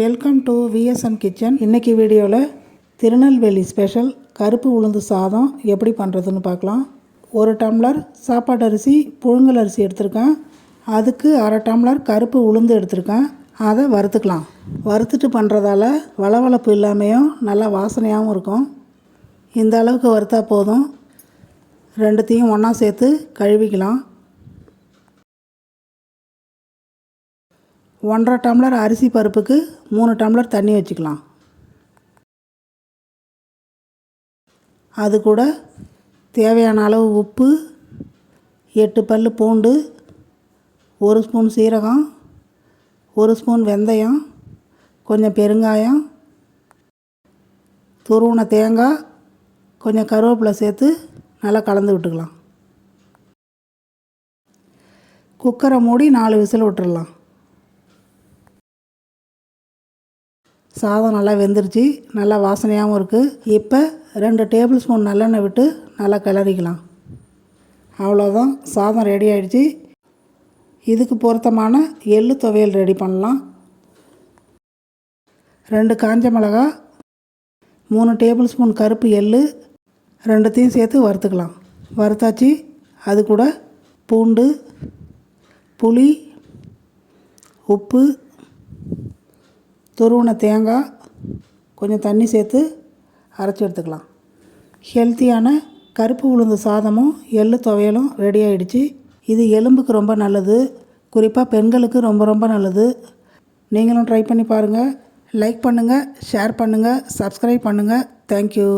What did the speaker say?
Welcome to VSN kitchen இன்றைக்கி வீடியோவில் Tirunelveli special கருப்பு உளுந்து சாதம் எப்படி பண்ணுறதுன்னு பார்க்கலாம். ஒரு டம்ளர் சாப்பாட்டு அரிசி புழுங்கல் அரிசி எடுத்திருக்கேன். அதுக்கு அரை டம்ளர் கருப்பு உளுந்து எடுத்திருக்கேன். அதை வறுத்துக்கலாம். வறுத்துட்டு பண்ணுறதால வளவளப்பு இல்லாமையும் நல்லா வாசனையாகவும் இருக்கும். இந்த அளவுக்கு வறுத்தா போதும். ரெண்டுத்தையும் ஒன்றா சேர்த்து கழுவிக்கலாம். ஒன்றரை டம்ளர் அரிசி பருப்புக்கு மூணு டம்ளர் தண்ணி வச்சுக்கலாம். அது கூட தேவையான அளவு உப்பு எட்டு பல் பூண்டு ஒரு ஸ்பூன் சீரகம் ஒரு ஸ்பூன் வெந்தயம் கொஞ்சம் பெருங்காயம் துருவின தேங்காய் கொஞ்சம் கருவேப்பிலை சேர்த்து நல்லா கலந்து விட்டுக்கலாம். குக்கரை மூடி நாலு விசில் விட்டுடலாம் சாதம் நல்லா வெந்துருச்சு நல்லா வாசனையாகவும் இருக்குது இப்போ ரெண்டு டேபிள் ஸ்பூன் நல்லெண்ணெய் விட்டு நல்லா கிளறிக்கலாம். அவ்வளோதான் சாதம் ரெடி ஆகிடுச்சி இதுக்கு பொருத்தமான எள்ளு துவையல் ரெடி பண்ணலாம். ரெண்டு காஞ்ச மிளகா மூணு டேபிள் ஸ்பூன் கருப்பு எள்ளு ரெண்டுத்தையும் சேர்த்து வறுத்துக்கலாம். வறுத்தாச்சு அது கூட பூண்டு புளி உப்பு துருவின தேங்காய் கொஞ்சம் தண்ணி சேர்த்து அரைச்சி எடுத்துக்கலாம். ஹெல்த்தியான கருப்பு உளுந்து சாதமும் எள்ளு துவையலும் ரெடி ஆகிடுச்சு இது எலும்புக்கு ரொம்ப நல்லது. குறிப்பாக பெண்களுக்கு ரொம்ப ரொம்ப நல்லது. நீங்களும் ட்ரை பண்ணி பாருங்கள் லைக் பண்ணுங்கள் ஷேர் பண்ணுங்கள் சப்ஸ்கிரைப் பண்ணுங்கள் தேங்க்யூ